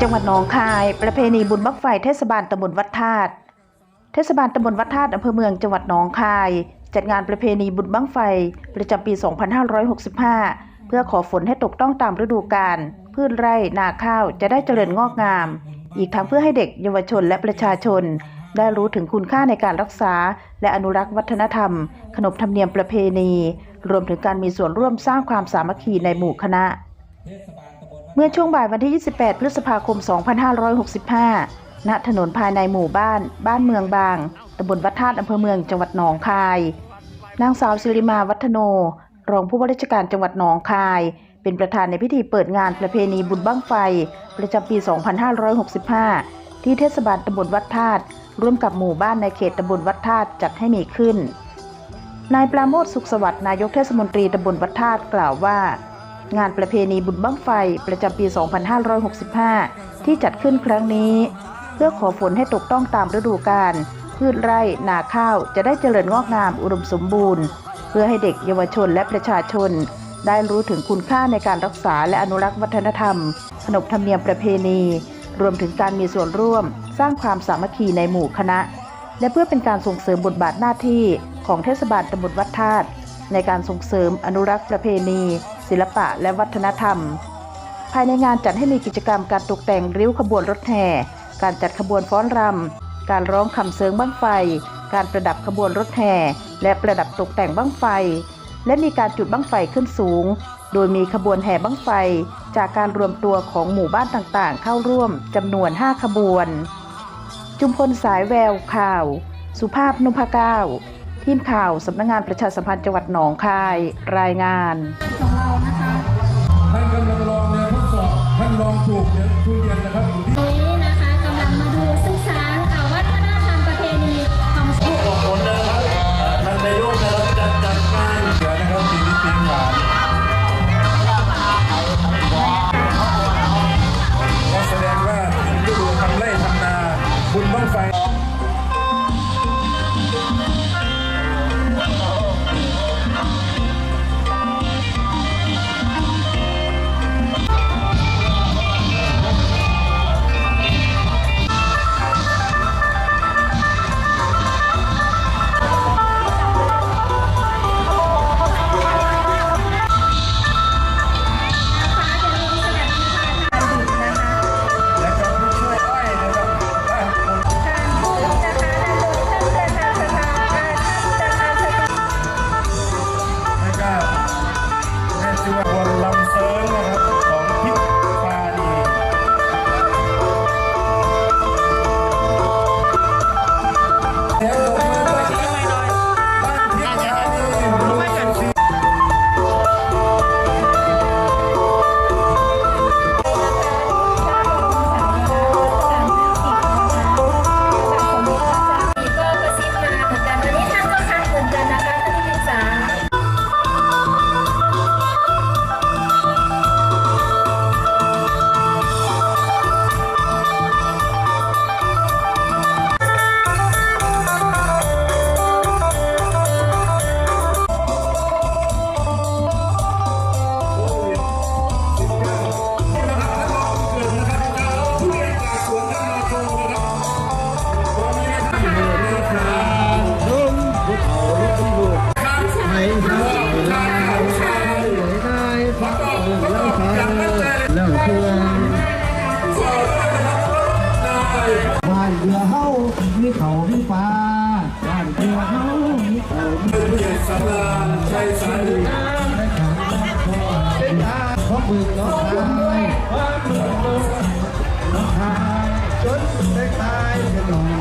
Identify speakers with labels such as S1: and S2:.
S1: จั
S2: งหวัดหนองคาย ประเพณีบุญบั้งไฟเทศบาลตำบลวัดธาตุเทศบาลตำบลวัดธาตุอำเภอเมืองจังหวัดหนองคาย จัดงานประเพณีบุญบั้งไฟ ประจำปี 2565 เพื่อขอฝนให้ตกต้องตามฤดูกาลพืชไร่นาข้าวจะได้เจริญงอกงาม อีกทั้งเพื่อให้เด็กเยาวชนและประชาชน ได้รู้ถึงคุณค่าในการรักษา และอนุรักษ์วัฒนธรรม ขนบธรรมเนียมประเพณี รวมถึงการมีส่วนร่วมสร้างความสามัคคีในหมู่คณะ เมื่อช่วงบ่ายวันที่ 28 พฤษภาคม 2565 ณ ถนนภายในหมู่บ้าน บ้านเมืองบาง ตำบลวัดธาตุอำเภอเมือง จังหวัดหนองคาย นางสาวศิริมาวัฒโน รองผู้ว่าราชการจังหวัดหนองคาย เป็นประธานในพิธีเปิดงานประเพณีบุญบั้งไฟ ประจำปี 2565 ที่เทศบาลตำบลวัดธาตุ ร่วมกับหมู่บ้านในเขตตำบลวัดธาตุจัดให้มีขึ้น นายปราโมทสุขสวัสดิ์ นายกเทศมนตรีตำบลวัดธาตุกล่าวว่า งานประเพณีบุญบั้งไฟประจำปี 2565 ที่จัดขึ้นครั้งนี้ เพื่อขอฝนให้ตกต้องตามฤดูกาลพืชไร่นาข้าวจะได้เจริญงอกงามอุดมสมบูรณ์ เพื่อให้เด็กเยาวชนและประชาชน ได้รู้ถึงคุณค่าในการรักษาและอนุรักษ์วัฒนธรรม ขนบธรรมเนียมประเพณี รวมถึงการมีส่วนร่วม สร้างความสามัคคีในหมู่คณะ และเพื่อเป็นการส่งเสริมบทบาทหน้าที่ของเทศบาลตำบลวัดธาตุในการส่งเสริมอนุรักษ์ประเพณี ศิลปะและวัฒนธรรม ภายในงานจัดให้มีกิจกรรมการตกแต่งริ้วขบวนรถแห่การจัดขบวนฟ้อนรำการร้องคำเสิงบั้งไฟ การประดับขบวนรถแห่และประดับตกแต่งบั้งไฟ และมีการจุดบั้งไฟขึ้นสูง โดยมีขบวนแห่บั้งไฟ จากการรวมตัวของหมู่บ้านต่างๆ เข้าร่วมจำนวน 5 ขบวน จุมพลสายแววข่าว สุภาพนุภาก้าทีมข่าวสำนักงงานประชาสัมพันธ์จังหวัดหนองคาย รายงาน
S3: บอยู่ที่
S4: วันนี้นะคะกำลังมาดูศึกษาอ่าวัฒนธรรมประเพณีของชาติ
S3: ผลนะครับท่านนายกนะครับจัดจัดงานเสือนะครับปีนี้ปีหวานก็แสดงว่าฤดูทำไร่ทำนาบุญบ้างไฟ เขาที่ฟ้าบ้านเพื่อเขามีเขาเป็นเด็สำ
S4: ราญใช้สได้ขังพ่อ
S1: เป็นอาของบึงน้องชา
S3: ยน้องชายจน
S1: ได้ตายกันหนอง